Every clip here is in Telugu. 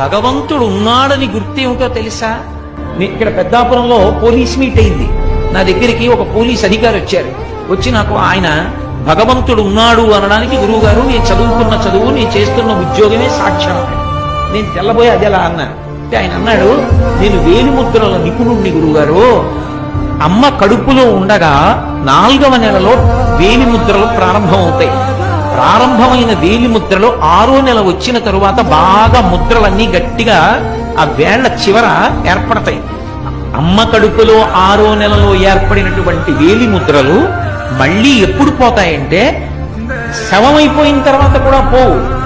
భగవంతుడు ఉన్నాడని గుర్తేమిటో తెలుసా? ఇక్కడ పెద్దాపురంలో పోలీస్ మీట్ అయింది. నా దగ్గరికి ఒక పోలీస్ అధికారి వచ్చారు. వచ్చి నాకు ఆయన భగవంతుడు ఉన్నాడు అనడానికి గురువు గారు నేను చదువుకున్న చదువు నేను చేస్తున్న ఉద్యోగమే సాక్ష్యం నేను తెల్లబోయి అది ఎలా అన్నాను అంటే ఆయన అన్నాడు నేను వేలిముద్రల నిపుణుణ్ణి గురువు గారు అమ్మ కడుపులో ఉండగా నాలుగవ నెలలో వేలిముద్రలు ప్రారంభమవుతాయి. ప్రారంభమైన వేలి ముద్రలు ఆరో నెల వచ్చిన తరువాత బాగా ముద్రలన్నీ గట్టిగా ఆ వేళ్ళ చివర ఏర్పడతాయి. అమ్మ కడుపులో ఆరో నెలలో ఏర్పడినటువంటి వేలి ముద్రలు మళ్ళీ ఎప్పుడు పోతాయంటే శవమైపోయిన తర్వాత కూడా పోవు.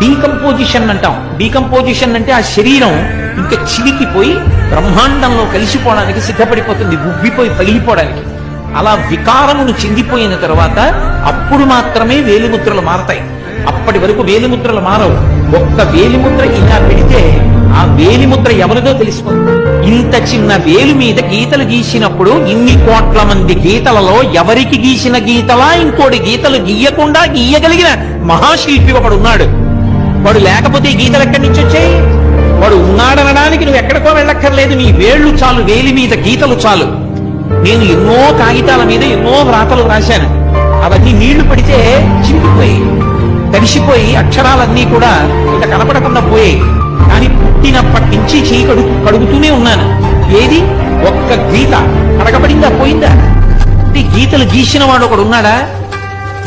డీకంపోజిషన్ అంటాం. డీకంపోజిషన్ అంటే ఆ శరీరం ఇంకా చిలికిపోయి బ్రహ్మాండంలో కలిసిపోవడానికి సిద్ధపడిపోతుంది ఉబ్బిపోయి పగిలిపోవడానికి. అలా వికారమును చెందిపోయిన తర్వాత అప్పుడు మాత్రమే వేలిముద్రలు మారతాయి. అప్పటి వరకు వేలిముద్రలు మారవు. ఒక్క వేలిముద్ర ఇలా పెడితే ఆ వేలిముద్ర ఎవరిదో తెలిసిపోతుంది ఇంత చిన్న వేలు మీద గీతలు గీసినప్పుడు ఇన్ని కోట్ల మంది గీతలలో ఎవరికి గీసిన గీతలా ఇంకోటి గీతలు గీయకుండా గీయగలిగిన మహాశిల్పి ఒకడు ఉన్నాడు. వాడు లేకపోతే గీతలు ఎక్కడి నుంచి వచ్చాయి? వాడు ఉన్నాడనడానికి నువ్వు ఎక్కడికో వెళ్ళక్కర్లేదు. నీ వేళ్ళు చాలు వేలి మీద గీతలు చాలు. నేను ఎన్నో కాగితాల మీద ఎన్నో వ్రాతలు రాశాను అవన్నీ నీళ్ళు పడితే చింపిపోయి తడిసిపోయి అక్షరాలన్నీ కూడా ఇక కనపడకుండా పోయాయి. కానీ పుట్టినప్పటి నుంచి చేయి కడుగు కడుగుతూనే ఉన్నాను. ఏది? ఒక్క గీత. అడగబడిందా పోయిందా? అంటే గీతలు గీసిన వాడు ఒకడు ఉన్నాడా?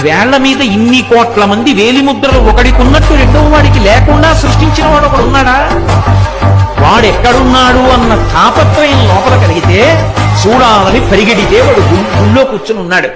వేళ్ళ మీద ఇన్ని కోట్ల మంది వేలిముద్రలు ఒకడికి ఉన్నట్టు రెండవ వాడికి లేకుండా సృష్టించిన వాడు ఒకడు ఉన్నాడా? వాడెక్కడున్నాడు అన్న తాపత్రయం లోపల కలిగితే చూడాలని పరిగెడితే వాడు గుళ్ళో కూర్చుని ఉన్నాడు.